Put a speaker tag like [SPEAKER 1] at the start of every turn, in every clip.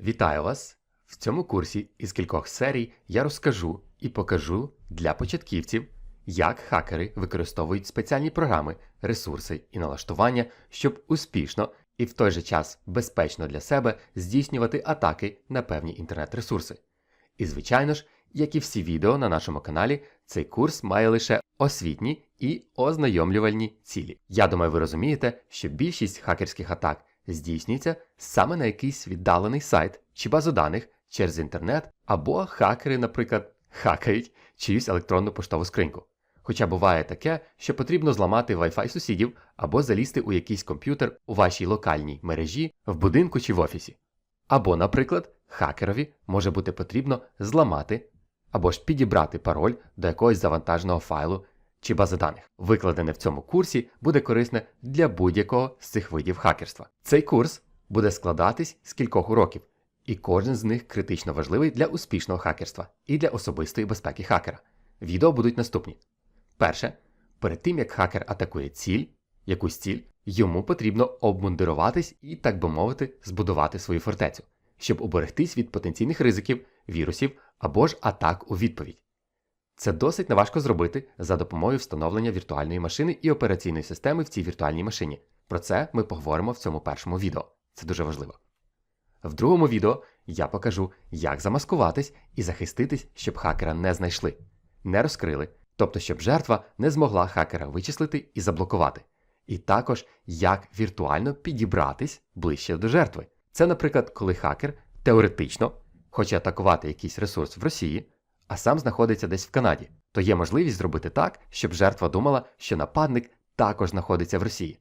[SPEAKER 1] Вітаю вас! В цьому курсі із кількох серій я розкажу і покажу для початківців, як хакери використовують спеціальні програми, ресурси і налаштування, щоб успішно і в той же час безпечно для себе здійснювати атаки на певні інтернет-ресурси. І, звичайно ж, як і всі відео на нашому каналі, цей курс має лише освітні і ознайомлювальні цілі. Я думаю, ви розумієте, що більшість хакерських атак здійснюється саме на якийсь віддалений сайт чи базу даних через інтернет, або хакери, наприклад, хакають чиюсь електронну поштову скриньку. Хоча буває таке, що потрібно зламати Wi-Fi сусідів або залізти у якийсь комп'ютер у вашій локальній мережі в будинку чи в офісі. Або, наприклад, хакерові може бути потрібно зламати або ж підібрати пароль до якогось завантаженого файлу чи бази даних. Викладене в цьому курсі буде корисне для будь-якого з цих видів хакерства. Цей курс буде складатись з кількох уроків, і кожен з них критично важливий для успішного хакерства і для особистої безпеки хакера. Відео будуть наступні. Перше, перед тим як хакер атакує ціль, якусь ціль, йому потрібно обмундируватись і, так би мовити, збудувати свою фортецю, щоб уберегтись від потенційних ризиків, вірусів або ж атак у відповідь. Це досить неважко зробити за допомогою встановлення віртуальної машини і операційної системи в цій віртуальній машині. Про це ми поговоримо в цьому першому відео. Це дуже важливо. В другому відео я покажу, як замаскуватись і захиститись, щоб хакера не знайшли, не розкрили, тобто щоб жертва не змогла хакера вичислити і заблокувати. І також як віртуально підібратись ближче до жертви. Це, наприклад, коли хакер теоретично хоче атакувати якийсь ресурс в Росії, а сам знаходиться десь в Канаді, то є можливість зробити так, щоб жертва думала, що нападник також знаходиться в Росії.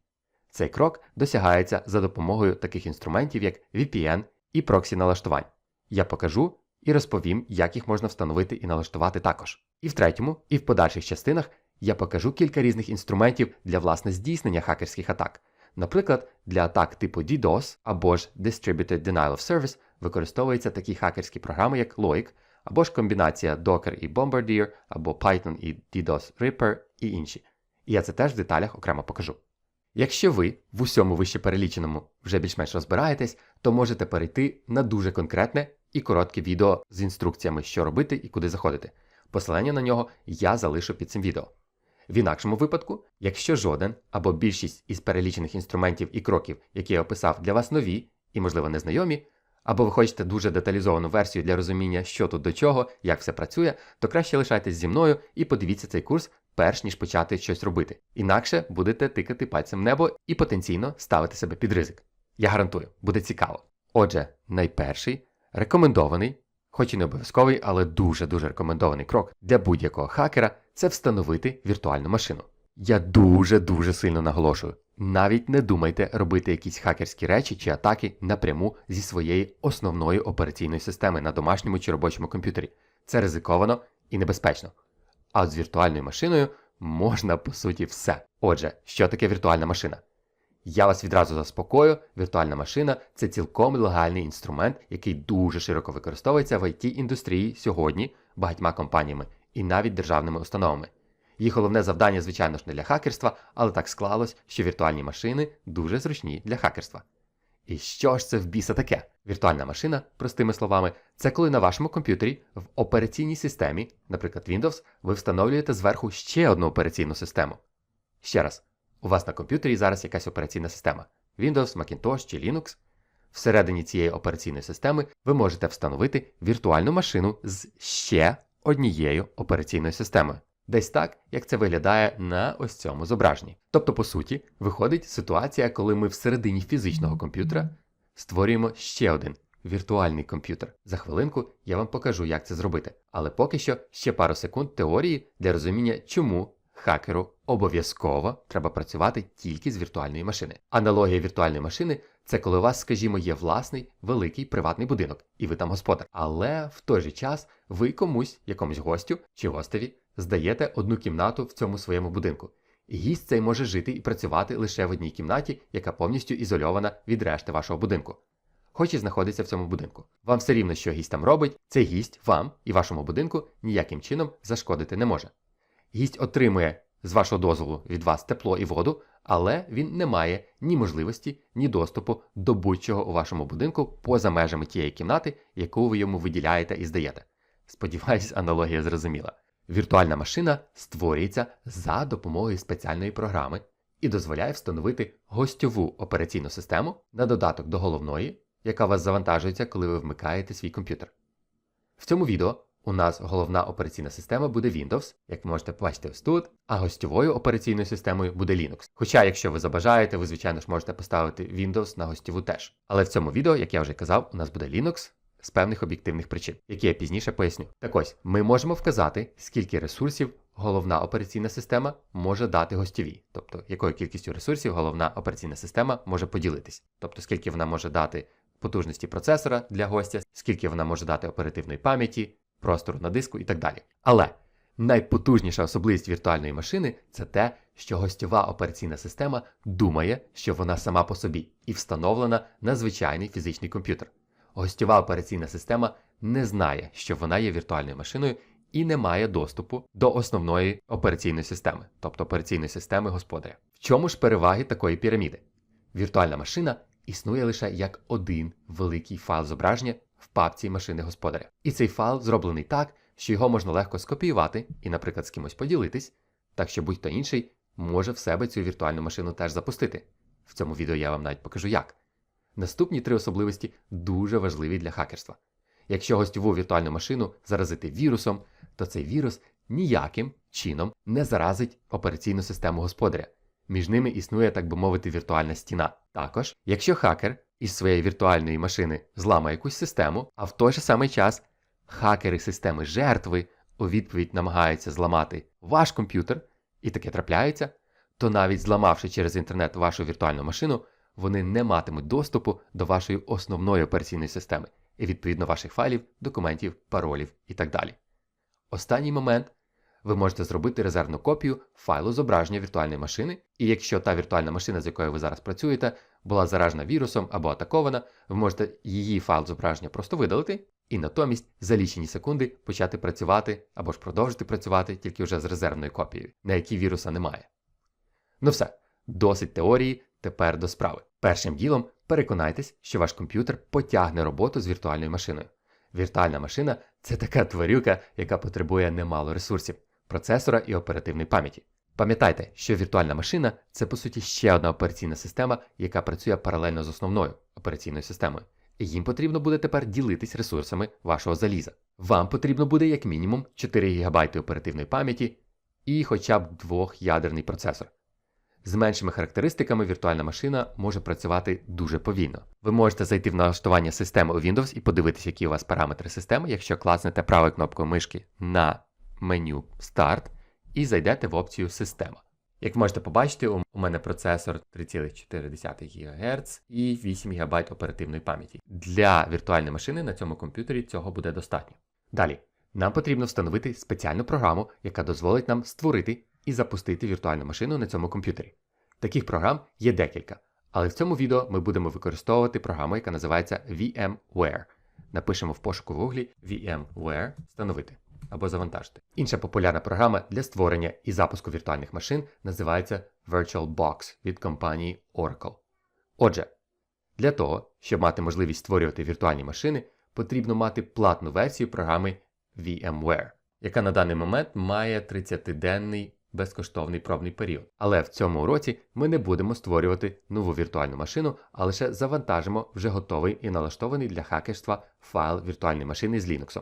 [SPEAKER 1] Цей крок досягається за допомогою таких інструментів, як VPN і проксі налаштувань. Я покажу і розповім, як їх можна встановити і налаштувати також. І в третьому, і в подальших частинах я покажу кілька різних інструментів для власне здійснення хакерських атак. Наприклад, для атак типу DDoS або ж Distributed Denial of Service використовуються такі хакерські програми, як Loic, або ж комбінація Docker і Bombardier, або Python і DDoS Reaper і інші. І я це теж в деталях окремо покажу. Якщо ви в усьому вище переліченому вже більш-менш розбираєтесь, то можете перейти на дуже конкретне і коротке відео з інструкціями, що робити і куди заходити. Посилання на нього я залишу під цим відео. В інакшому випадку, якщо жоден або більшість із перелічених інструментів і кроків, які я описав, для вас нові і, можливо, незнайомі, або ви хочете дуже деталізовану версію для розуміння, що тут до чого, як все працює, то краще лишайтесь зі мною і подивіться цей курс, перш ніж почати щось робити. Інакше будете тикати пальцем в небо і потенційно ставити себе під ризик. Я гарантую, буде цікаво. Отже, найперший рекомендований, хоч і не обов'язковий, але дуже-дуже рекомендований крок для будь-якого хакера це встановити віртуальну машину. Я дуже-дуже сильно наголошую. Навіть не думайте робити якісь хакерські речі чи атаки напряму зі своєї основної операційної системи на домашньому чи робочому комп'ютері. Це ризиковано і небезпечно. А от з віртуальною машиною можна по суті все. Отже, що таке віртуальна машина? Я вас відразу заспокою, віртуальна машина це цілком легальний інструмент, який дуже широко використовується в it індустрії сьогодні багатьма компаніями і навіть державними установами. Їх головне завдання, звичайно ж, не для хакерства, але так склалось, що віртуальні машини дуже зручні для хакерства. І що ж це в біса таке? Віртуальна машина, простими словами, це коли на вашому комп'ютері в операційній системі, наприклад, Windows, ви встановлюєте зверху ще одну операційну систему. Ще раз, у вас на комп'ютері зараз якась операційна система Windows, Macintosh чи Linux. Всередині цієї операційної системи ви можете встановити віртуальну машину з ще однією операційною системою. Десь так, як це виглядає на ось цьому зображенні. Тобто, по суті, виходить ситуація, коли ми всередині фізичного комп'ютера створюємо ще один віртуальний комп'ютер. За хвилинку я вам покажу, як це зробити. Але поки що ще пару секунд теорії для розуміння, чому хакеру обов'язково треба працювати тільки з віртуальної машини. Аналогія віртуальної машини це коли у вас, скажімо, є власний великий приватний будинок, і ви там господар. Але в той же час ви комусь, якомусь гостю чи гостеві, здаєте одну кімнату в цьому своєму будинку. Гість цей може жити і працювати лише в одній кімнаті, яка повністю ізольована від решти вашого будинку. Хоч і знаходиться в цьому будинку. Вам все рівно, що гість там робить, цей гість вам і вашому будинку ніяким чином зашкодити не може. Гість отримує з вашого дозволу від вас тепло і воду, але він не має ні можливості, ні доступу до будь-чого у вашому будинку поза межами тієї кімнати, яку ви йому виділяєте і здаєте. Сподіваюсь, аналогія зрозуміла. Віртуальна машина створюється за допомогою спеціальної програми і дозволяє встановити гостьову операційну систему на додаток до головної, яка вас завантажується, коли ви вмикаєте свій комп'ютер. В цьому відео у нас головна операційна система буде Windows, як ви можете побачити ось тут, а гостьовою операційною системою буде Linux. Хоча, якщо ви забажаєте, ви, звичайно ж, можете поставити Windows на гостьову теж. Але в цьому відео, як я вже казав, у нас буде Linux з певних об'єктивних причин, які я пізніше поясню. Так ось, ми можемо вказати, скільки ресурсів головна операційна система може дати гостєвій, тобто якою кількістю ресурсів головна операційна система може поділитись, тобто скільки вона може дати потужності процесора для гостя, скільки вона може дати оперативної пам'яті, простору на диску і так далі. Але найпотужніша особливість віртуальної машини це те, що гостьова операційна система думає, що вона сама по собі і встановлена на звичайний фізичний комп'ютер. Гостьова операційна система не знає, що вона є віртуальною машиною і не має доступу до основної операційної системи, тобто операційної системи господаря. В чому ж переваги такої піраміди? Віртуальна машина існує лише як один великий файл зображення в папці машини господаря. І цей файл зроблений так, що його можна легко скопіювати і, наприклад, з кимось поділитись, так що будь-хто інший може в себе цю віртуальну машину теж запустити. В цьому відео я вам навіть покажу як. Наступні три особливості дуже важливі для хакерства. Якщо гостьову віртуальну машину заразити вірусом, то цей вірус ніяким чином не заразить операційну систему господаря. Між ними існує, так би мовити, віртуальна стіна. Також, якщо хакер із своєї віртуальної машини зламає якусь систему, а в той же самий час хакери системи жертви у відповідь намагаються зламати ваш комп'ютер, і таке трапляється, то навіть зламавши через інтернет вашу віртуальну машину, вони не матимуть доступу до вашої основної операційної системи і відповідно ваших файлів, документів, паролів і так далі. Останній момент ви можете зробити резервну копію файлу зображення віртуальної машини, і якщо та віртуальна машина, з якою ви зараз працюєте, була заражена вірусом або атакована, ви можете її файл зображення просто видалити і натомість за лічені секунди почати працювати або ж продовжити працювати тільки вже з резервною копією, на якій віруса немає. Ну все, досить теорії, тепер до справи. Першим ділом переконайтесь, що ваш комп'ютер потягне роботу з віртуальною машиною. Віртуальна машина це така тварюка, яка потребує немало ресурсів, процесора і оперативної пам'яті. Пам'ятайте, що віртуальна машина це по суті ще одна операційна система, яка працює паралельно з основною операційною системою. І їм потрібно буде тепер ділитись ресурсами вашого заліза. Вам потрібно буде як мінімум 4 ГБ оперативної пам'яті і хоча б двох'ядерний процесор. З меншими характеристиками віртуальна машина може працювати дуже повільно. Ви можете зайти в налаштування системи у Windows і подивитися, які у вас параметри системи, якщо класнете правою кнопкою мишки на меню Старт і зайдете в опцію Система. Як можете побачити, у мене процесор 3,4 ГГц і 8 ГБ оперативної пам'яті. Для віртуальної машини на цьому комп'ютері цього буде достатньо. Далі, нам потрібно встановити спеціальну програму, яка дозволить нам створити і запустити віртуальну машину на цьому комп'ютері. Таких програм є декілька, але в цьому відео ми будемо використовувати програму, яка називається VMware. Напишемо в пошуку в гуглі VMware встановити або завантажити. Інша популярна програма для створення і запуску віртуальних машин називається VirtualBox від компанії Oracle. Отже, для того, щоб мати можливість створювати віртуальні машини, потрібно мати платну версію програми VMware, яка на даний момент має 30-денний безкоштовний пробний період. Але в цьому уроці ми не будемо створювати нову віртуальну машину, а лише завантажимо вже готовий і налаштований для хакерства файл віртуальної машини з Linux.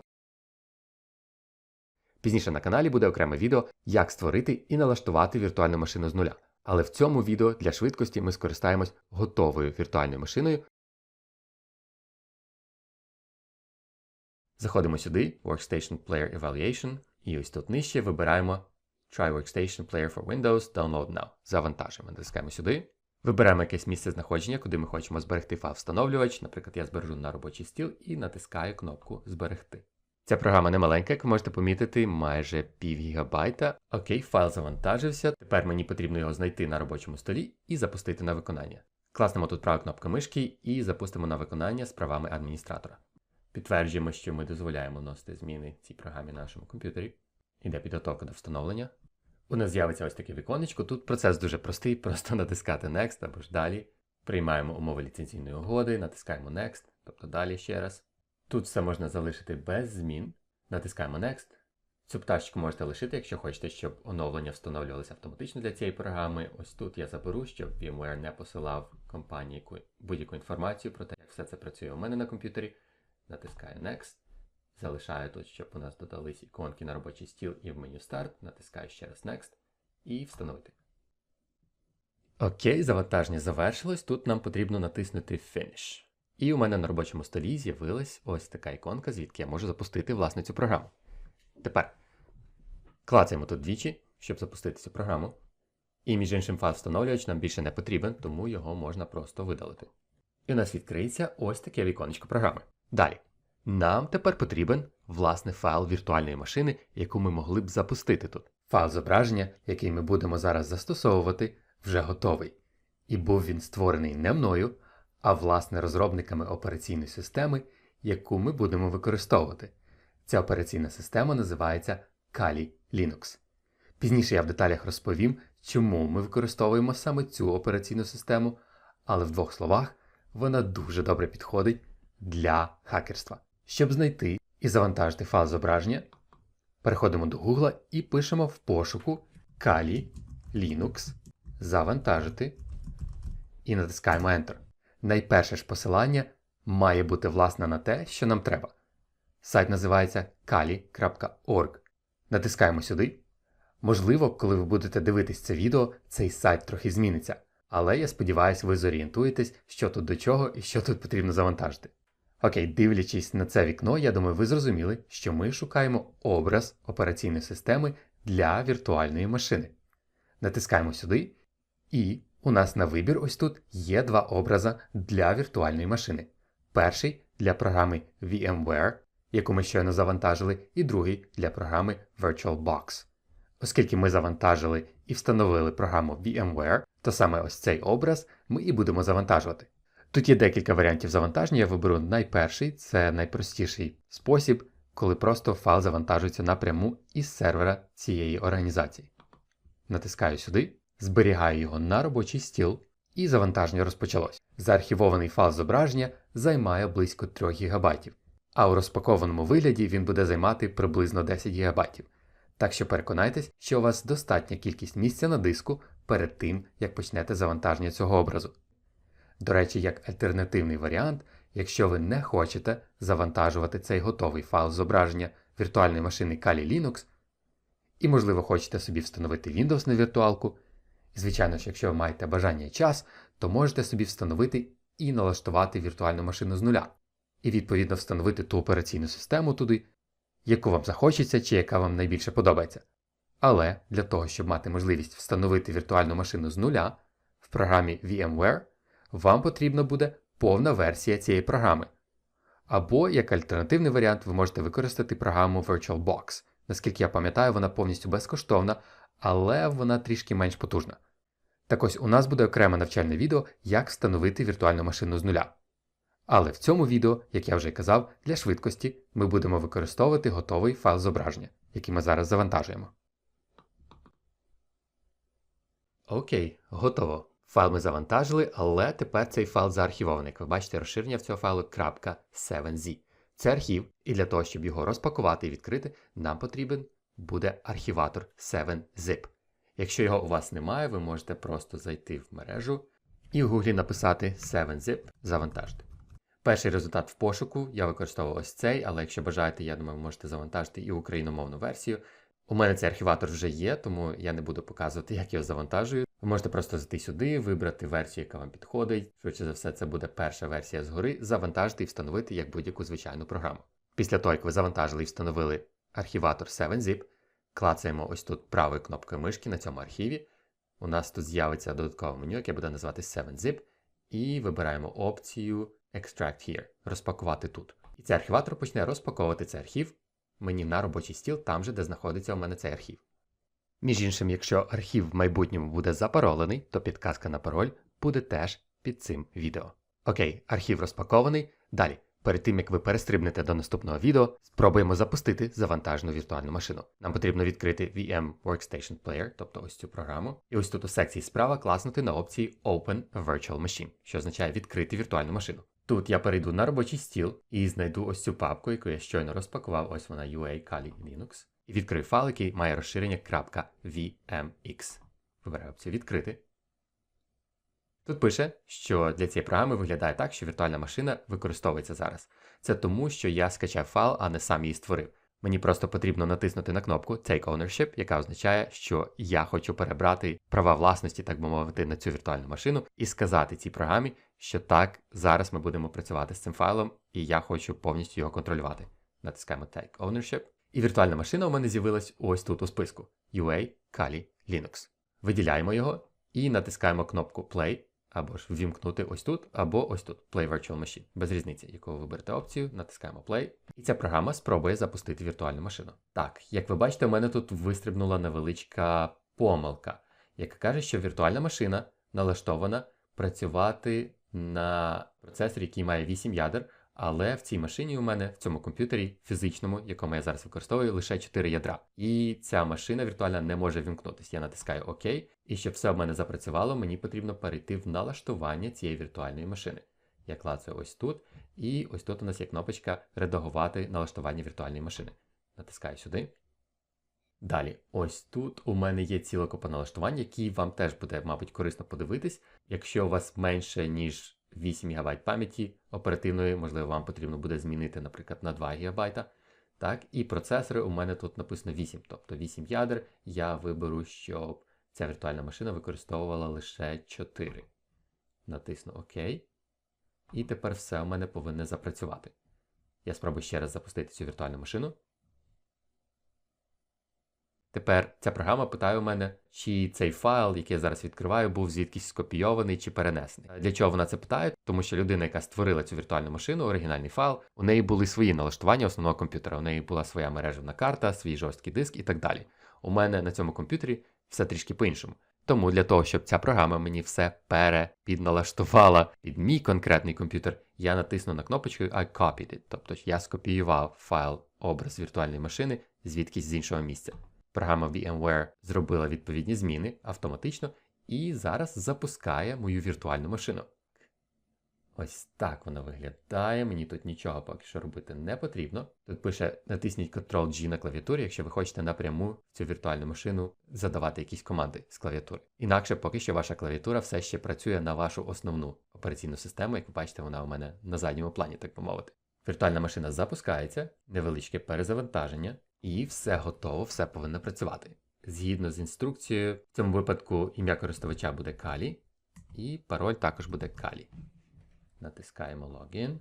[SPEAKER 1] Пізніше на каналі буде окреме відео, як створити і налаштувати віртуальну машину з нуля. Але в цьому відео для швидкості ми скористаємось готовою віртуальною машиною. Заходимо сюди, Workstation Player Evaluation, і ось тут нижче вибираємо Try Workstation Player for Windows Download Now. Завантажуємо, натискаємо сюди. Вибираємо якесь місце знаходження, куди ми хочемо зберегти файл встановлювач. Наприклад, я збережу на робочий стіл і натискаю кнопку Зберегти. Ця програма не маленька, як ви можете помітити, майже пів гігабайта. Окей, файл завантажився. Тепер мені потрібно його знайти на робочому столі і запустити на виконання. Класнемо тут праву кнопку мишки і запустимо на виконання з правами адміністратора. Підтверджуємо, що ми дозволяємо вносити зміни цій програмі на нашому комп'ютері. Іде підготовка до встановлення. У нас з'явиться ось таке віконечко. Тут процес дуже простий, просто натискати Next або ж далі. Приймаємо умови ліцензійної угоди, натискаємо Next, тобто далі ще раз. Тут все можна залишити без змін. Натискаємо Next. Цю пташечку можете лишити, якщо хочете, щоб оновлення встановлювалися автоматично для цієї програми. Ось тут я заберу, щоб VMware не посилав компанії будь-яку інформацію про те, як все це працює у мене на комп'ютері. Натискаю Next. Залишаю тут, щоб у нас додались іконки на робочий стіл і в меню Start. Натискаю ще раз Next і встановити. Окей, завантаження завершилось. Тут нам потрібно натиснути Finish. І у мене на робочому столі з'явилась ось така іконка, звідки я можу запустити власне цю програму. Тепер клацаємо тут двічі, щоб запустити цю програму. І між іншим файл встановлювач нам більше не потрібен, тому його можна просто видалити. І у нас відкриється ось таке віконечко програми. Далі. Нам тепер потрібен власне файл віртуальної машини, яку ми могли б запустити тут. Файл зображення, який ми будемо зараз застосовувати, вже готовий. І був він створений не мною, а власне розробниками операційної системи, яку ми будемо використовувати. Ця операційна система називається Kali Linux. Пізніше я в деталях розповім, чому ми використовуємо саме цю операційну систему, але в двох словах вона дуже добре підходить для хакерства. Щоб знайти і завантажити файл зображення, переходимо до Google і пишемо в пошуку Kali Linux завантажити і натискаємо Enter. Найперше ж посилання має бути власне на те, що нам треба. Сайт називається kali.org. Натискаємо сюди. Можливо, коли ви будете дивитись це відео, цей сайт трохи зміниться. Але я сподіваюся, ви зорієнтуєтесь, що тут до чого і що тут потрібно завантажити. Окей, дивлячись на це вікно, я думаю, ви зрозуміли, що ми шукаємо образ операційної системи для віртуальної машини. Натискаємо сюди, і у нас на вибір ось тут є два образи для віртуальної машини. Перший для програми VMware, яку ми щойно завантажили, і другий для програми VirtualBox. Оскільки ми завантажили і встановили програму VMware, то саме ось цей образ ми і будемо завантажувати. Тут є декілька варіантів завантаження, я виберу найперший, це найпростіший спосіб, коли просто файл завантажується напряму із сервера цієї організації. Натискаю сюди, зберігаю його на робочий стіл, і завантаження розпочалось. Заархівований файл зображення займає близько 3 ГБ, а у розпакованому вигляді він буде займати приблизно 10 ГБ. Так що переконайтесь, що у вас достатня кількість місця на диску перед тим, як почнете завантаження цього образу. До речі, як альтернативний варіант, якщо ви не хочете завантажувати цей готовий файл зображення віртуальної машини Kali Linux, і, можливо, хочете собі встановити Windows на віртуалку, звичайно ж, якщо ви маєте бажання і час, то можете собі встановити і налаштувати віртуальну машину з нуля, і відповідно встановити ту операційну систему туди, яку вам захочеться чи яка вам найбільше подобається. Але для того, щоб мати можливість встановити віртуальну машину з нуля в програмі VMware, вам потрібна буде повна версія цієї програми. Або, як альтернативний варіант, ви можете використати програму VirtualBox. Наскільки я пам'ятаю, вона повністю безкоштовна, але вона трішки менш потужна. Так ось у нас буде окреме навчальне відео, як встановити віртуальну машину з нуля. Але в цьому відео, як я вже казав, для швидкості ми будемо використовувати готовий файл зображення, який ми зараз завантажуємо. Окей, готово. Файл ми завантажили, але тепер цей файл заархівований. Ви бачите, розширення в цього файлу .7z. Це архів, і для того, щоб його розпакувати і відкрити, нам потрібен буде архіватор 7zip. Якщо його у вас немає, ви можете просто зайти в мережу і в гуглі написати 7zip завантажити. Перший результат в пошуку я використовував ось цей, але якщо бажаєте, я думаю, ви можете завантажити і україномовну версію. У мене цей архіватор вже є, тому я не буду показувати, як його завантажую. Ви можете просто зайти сюди, вибрати версію, яка вам підходить. Швидше за все, це буде перша версія згори, завантажити і встановити як будь-яку звичайну програму. Після того, як ви завантажили і встановили архіватор 7zip, клацаємо ось тут правою кнопкою мишки на цьому архіві. У нас тут з'явиться додаткове меню, яке буде називатися 7zip, і вибираємо опцію Extract Here розпакувати тут. І цей архіватор почне розпаковувати цей архів мені на робочий стіл, там же, де знаходиться у мене цей архів. Між іншим, якщо архів в майбутньому буде запаролений, то підказка на пароль буде теж під цим відео. Окей, архів розпакований. Далі Перед тим як ви перестрибнете до наступного відео, спробуємо запустити завантажену віртуальну машину. Нам потрібно відкрити VM Workstation Player, тобто ось цю програму. І ось тут у секції справа класнути на опції Open Virtual Machine, що означає відкрити віртуальну машину. Тут я перейду на робочий стіл і знайду ось цю папку, яку я щойно розпакував, ось вона UA Kali Linux, і відкрию файл, який має розширення .vmx. Вибираю опцію відкрити. Тут пише, що для цієї програми виглядає так, що віртуальна машина використовується зараз. Це тому, що я скачав файл, а не сам її створив. Мені просто потрібно натиснути на кнопку Take Ownership, яка означає, що я хочу перебрати права власності, так би мовити, на цю віртуальну машину, і сказати цій програмі, що так, зараз ми будемо працювати з цим файлом, і я хочу повністю його контролювати. Натискаємо Take Ownership. І віртуальна машина у мене з'явилась ось тут у списку UA Kali Linux. Виділяємо його і натискаємо кнопку Play або ж ввімкнути ось тут, або ось тут Play Virtual Machine. Без різниці, ви виберете опцію, натискаємо Play. І ця програма спробує запустити віртуальну машину. Так, як ви бачите, у мене тут вистрибнула невеличка помилка, яка каже, що віртуальна машина налаштована працювати на процесорі, який має 8 ядер. Але в цій машині у мене в цьому комп'ютері фізичному, якому я зараз використовую, лише 4 ядра. І ця машина віртуальна не може вімкнутися. Я натискаю ОК, і щоб все в мене запрацювало, мені потрібно перейти в налаштування цієї віртуальної машини. Я клацаю ось тут, і ось тут у нас є кнопочка Редагувати налаштування віртуальної машини. Натискаю сюди. Далі, ось тут у мене є ціла купа налаштувань, які вам теж буде, мабуть, корисно подивитись. Якщо у вас менше, ніж 8 ГБ пам'яті оперативної, можливо, вам потрібно буде змінити, наприклад, на 2 ГБ. Так, і процесори у мене тут написано 8, тобто 8 ядер. Я виберу, щоб ця віртуальна машина використовувала лише 4. Натисну ОК. І тепер все у мене повинне запрацювати. Я спробую ще раз запустити цю віртуальну машину. Тепер ця програма питає у мене, чи цей файл, який я зараз відкриваю, був звідкись скопійований чи перенесений. Для чого вона це питає? Тому що людина, яка створила цю віртуальну машину, оригінальний файл, у неї були свої налаштування основного комп'ютера. У неї була своя мережевна карта, свій жорсткий диск і так далі. У мене на цьому комп'ютері все трішки по-іншому. Тому для того, щоб ця програма мені все перепідналаштувала під мій конкретний комп'ютер, я натисну на кнопочку I copied it, тобто я скопіював файл образ віртуальної машини звідкись з іншого місця. Програма VMware зробила відповідні зміни автоматично і зараз запускає мою віртуальну машину. Ось так вона виглядає. Мені тут нічого поки що робити не потрібно. Тут пише натисніть Ctrl-G на клавіатурі, якщо ви хочете напряму цю віртуальну машину задавати якісь команди з клавіатури. Інакше поки що ваша клавіатура все ще працює на вашу основну операційну систему, як ви бачите, вона у мене на задньому плані, так би мовити. Віртуальна машина запускається, невеличке перезавантаження, і все готово, все повинно працювати. Згідно з інструкцією, в цьому випадку ім'я користувача буде Калі, і пароль також буде Калі. Натискаємо Login.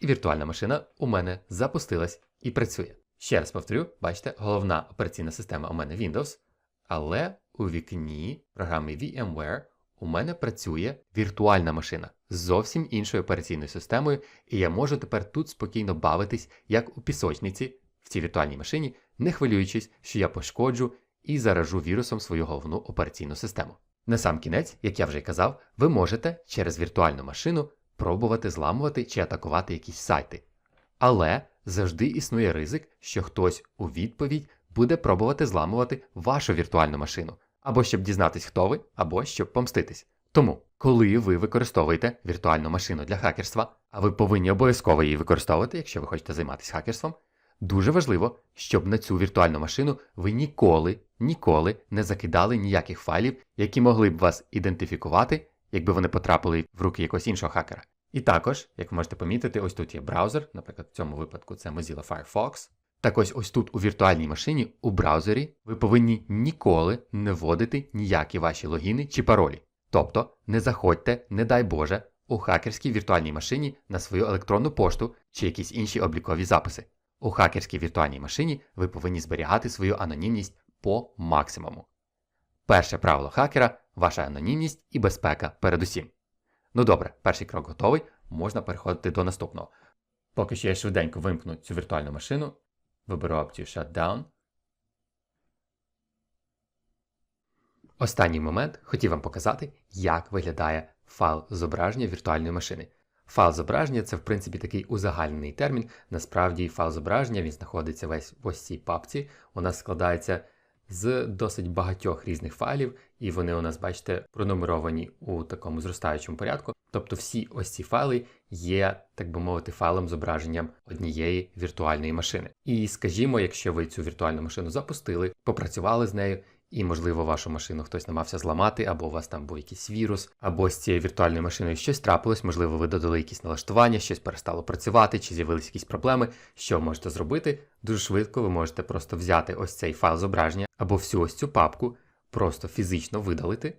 [SPEAKER 1] І віртуальна машина у мене запустилась і працює. Ще раз повторю, бачите, головна операційна система у мене Windows, але у вікні програми VMware у мене працює віртуальна машина з зовсім іншою операційною системою, і я можу тепер тут спокійно бавитись, як у пісочниці в цій віртуальній машині, не хвилюючись, що я пошкоджу і заражу вірусом свою головну операційну систему. На сам кінець, як я вже й казав, ви можете через віртуальну машину пробувати зламувати чи атакувати якісь сайти. Але завжди існує ризик, що хтось у відповідь буде пробувати зламувати вашу віртуальну машину, або щоб дізнатись, хто ви, або щоб помститись. Тому, коли ви використовуєте віртуальну машину для хакерства, а ви повинні обов'язково її використовувати, якщо ви хочете займатися хакерством, дуже важливо, щоб на цю віртуальну машину ви ніколи, ніколи не закидали ніяких файлів, які могли б вас ідентифікувати, якби вони потрапили в руки якогось іншого хакера. І також, як ви можете помітити, ось тут є браузер, наприклад, в цьому випадку це Mozilla Firefox. Так ось ось тут у віртуальній машині у браузері ви повинні ніколи не вводити ніякі ваші логіни чи паролі. Тобто не заходьте, не дай Боже, у хакерській віртуальній машині на свою електронну пошту чи якісь інші облікові записи. У хакерській віртуальній машині ви повинні зберігати свою анонімність по максимуму. Перше правило хакера ваша анонімність і безпека передусім. Ну добре, перший крок готовий, можна переходити до наступного. Поки що я швиденько вимкну цю віртуальну машину, виберу опцію Shutdown. Останній момент хотів вам показати, як виглядає файл зображення віртуальної машини. Файл зображення це в принципі такий узагальнений термін. Насправді файл зображення він знаходиться весь в ось цій папці. У нас складається з досить багатьох різних файлів, і вони у нас, бачите, пронумеровані у такому зростаючому порядку. Тобто всі ось ці файли є, так би мовити, файлом зображенням однієї віртуальної машини. І скажімо, якщо ви цю віртуальну машину запустили, попрацювали з нею. І, можливо, вашу машину хтось намагався зламати, або у вас там був якийсь вірус, або з цією віртуальною машиною щось трапилось, можливо, ви додали якісь налаштування, щось перестало працювати, чи з'явилися якісь проблеми. Що можете зробити? Дуже швидко ви можете просто взяти ось цей файл зображення або всю ось цю папку, просто фізично видалити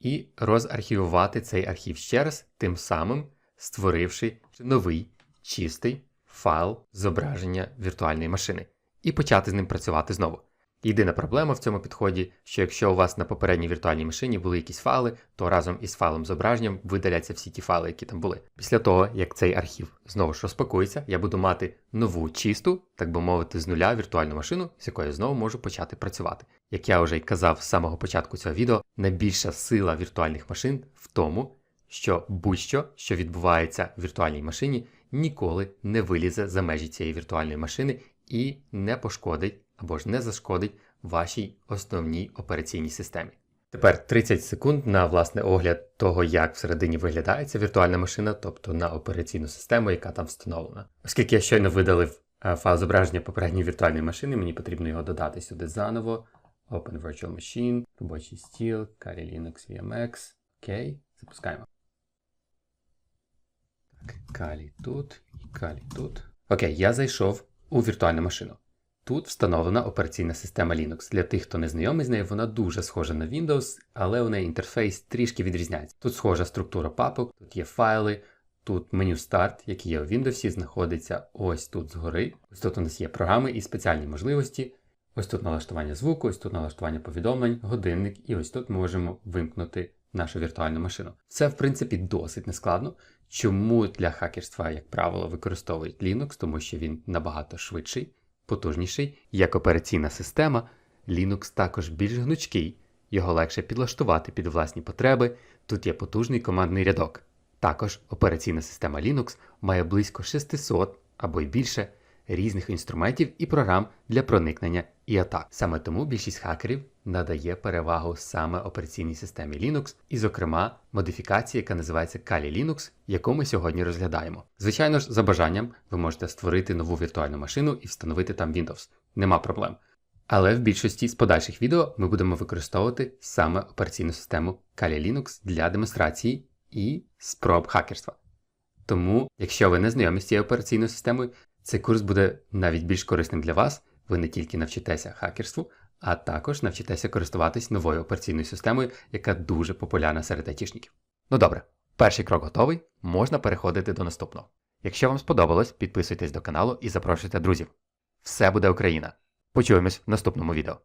[SPEAKER 1] і розархівувати цей архів ще раз, тим самим створивши новий чистий файл зображення віртуальної машини і почати з ним працювати знову. Єдина проблема в цьому підході, що якщо у вас на попередній віртуальній машині були якісь файли, то разом із файлом зображенням видаляться всі ті файли, які там були. Після того, як цей архів знову ж розпакується, я буду мати нову чисту, так би мовити, з нуля віртуальну машину, з якою я знову можу почати працювати. Як я вже й казав з самого початку цього відео, найбільша сила віртуальних машин в тому, що будь-що, що відбувається в віртуальній машині, ніколи не вилізе за межі цієї віртуальної машини і не пошкодить або ж не зашкодить вашій основній операційній системі. Тепер 30 секунд на власне огляд того, як всередині виглядає ця віртуальна машина, тобто на операційну систему, яка там встановлена. Оскільки я щойно видалив е, файл зображення попередньої віртуальної машини, мені потрібно його додати сюди заново. Open Virtual Machine, робочий стіл, Kali Linux VMX. Окей, запускаємо. Так, Kali тут і Kali тут. Окей, я зайшов у віртуальну машину. Тут встановлена операційна система Linux. Для тих, хто не знайомий з нею, вона дуже схожа на Windows, але у неї інтерфейс трішки відрізняється. Тут схожа структура папок, тут є файли, тут меню старт, який є у Windows, знаходиться ось тут згори. Ось тут у нас є програми і спеціальні можливості. Ось тут налаштування звуку, ось тут налаштування повідомлень, годинник, і ось тут ми можемо вимкнути нашу віртуальну машину. Це, в принципі, досить нескладно. Чому для хакерства, як правило, використовують Linux, тому що він набагато швидший потужніший, як операційна система, Linux також більш гнучкий, його легше підлаштувати під власні потреби, тут є потужний командний рядок. Також операційна система Linux має близько 600 або й більше різних інструментів і програм для проникнення і атак. Саме тому більшість хакерів надає перевагу саме операційній системі Linux, і, зокрема, модифікації, яка називається Kali Linux, яку ми сьогодні розглядаємо. Звичайно ж, за бажанням ви можете створити нову віртуальну машину і встановити там Windows. Нема проблем. Але в більшості з подальших відео ми будемо використовувати саме операційну систему Kali Linux для демонстрації і спроб хакерства. Тому, якщо ви не знайомі з цією операційною системою, цей курс буде навіть більш корисним для вас. Ви не тільки навчитеся хакерству, а також навчитеся користуватись новою операційною системою, яка дуже популярна серед айтішників. Ну добре, перший крок готовий, можна переходити до наступного. Якщо вам сподобалось, підписуйтесь до каналу і запрошуйте друзів. Все буде Україна! Почуємось в наступному відео.